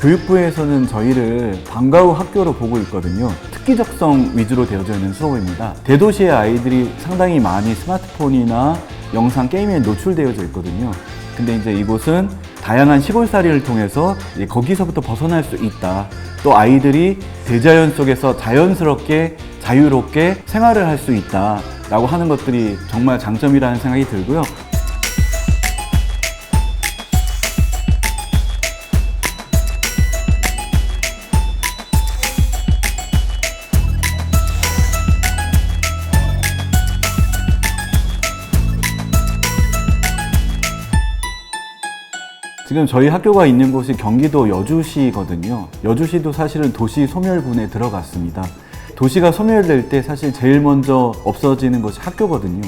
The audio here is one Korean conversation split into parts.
교육부에서는 저희를 방과 후 학교로 보고 있거든요. 특기 적성 위주로 되어져 있는 수업입니다. 대도시의 아이들이 상당히 많이 스마트폰이나 영상 게임에 노출되어져 있거든요. 근데 이제 이곳은 다양한 시골살이를 통해서 거기서부터 벗어날 수 있다. 또 아이들이 대자연 속에서 자연스럽게 자유롭게 생활을 할 수 있다. 라고 하는 것들이 정말 장점이라는 생각이 들고요. 지금 저희 학교가 있는 곳이 경기도 여주시거든요. 여주시도 사실은 도시 소멸군에 들어갔습니다. 도시가 소멸될 때 사실 제일 먼저 없어지는 것이 학교거든요.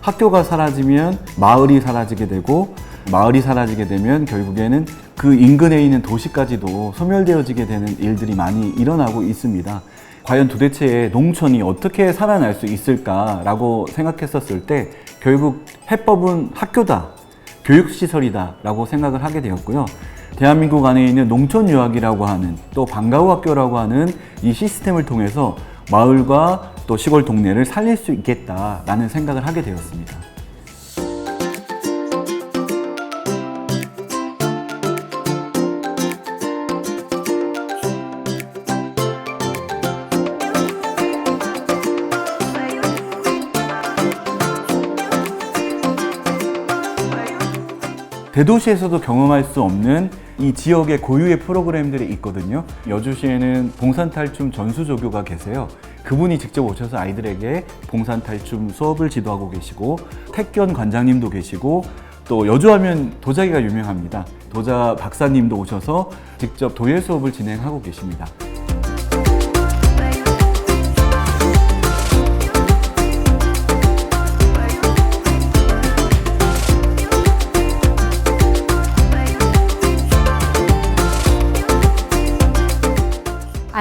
학교가 사라지면 마을이 사라지게 되고 마을이 사라지게 되면 결국에는 그 인근에 있는 도시까지도 소멸되어지게 되는 일들이 많이 일어나고 있습니다. 과연 도대체 농촌이 어떻게 살아날 수 있을까라고 생각했었을 때 결국 해법은 학교다. 교육시설이다라고 생각을 하게 되었고요. 대한민국 안에 있는 농촌 유학이라고 하는 또 방과후 학교라고 하는 이 시스템을 통해서 마을과 또 시골 동네를 살릴 수 있겠다라는 생각을 하게 되었습니다. 대도시에서도 경험할 수 없는 이 지역의 고유의 프로그램들이 있거든요. 여주시에는 봉산탈춤 전수조교가 계세요. 그분이 직접 오셔서 아이들에게 봉산탈춤 수업을 지도하고 계시고 택견 관장님도 계시고 또 여주하면 도자기가 유명합니다. 도자 박사님도 오셔서 직접 도예 수업을 진행하고 계십니다.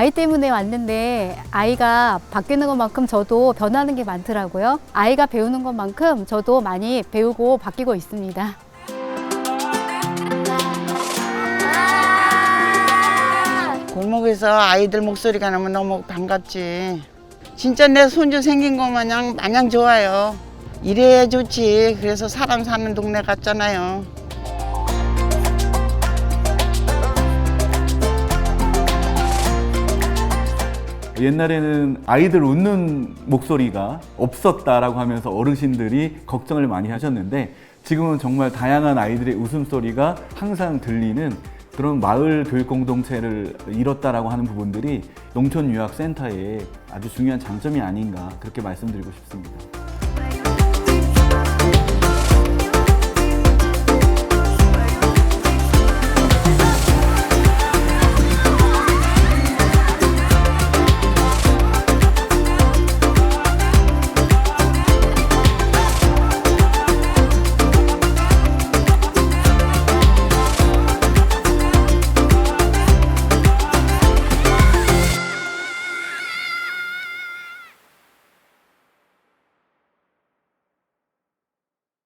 아이 때문에 왔는데 아이가 바뀌는 것만큼 저도 변하는 게 많더라고요. 아이가 배우는 것만큼 저도 많이 배우고 바뀌고 있습니다. 골목에서 아이들 목소리가 나면 너무 반갑지. 진짜 내 손주 생긴 거 마냥 마냥 좋아요. 이래야 좋지. 그래서 사람 사는 동네 같잖아요. 옛날에는 아이들 웃는 목소리가 없었다라고 하면서 어르신들이 걱정을 많이 하셨는데 지금은 정말 다양한 아이들의 웃음소리가 항상 들리는 그런 마을 교육 공동체를 이뤘다라고 하는 부분들이 농촌 유학 센터의 아주 중요한 장점이 아닌가 그렇게 말씀드리고 싶습니다.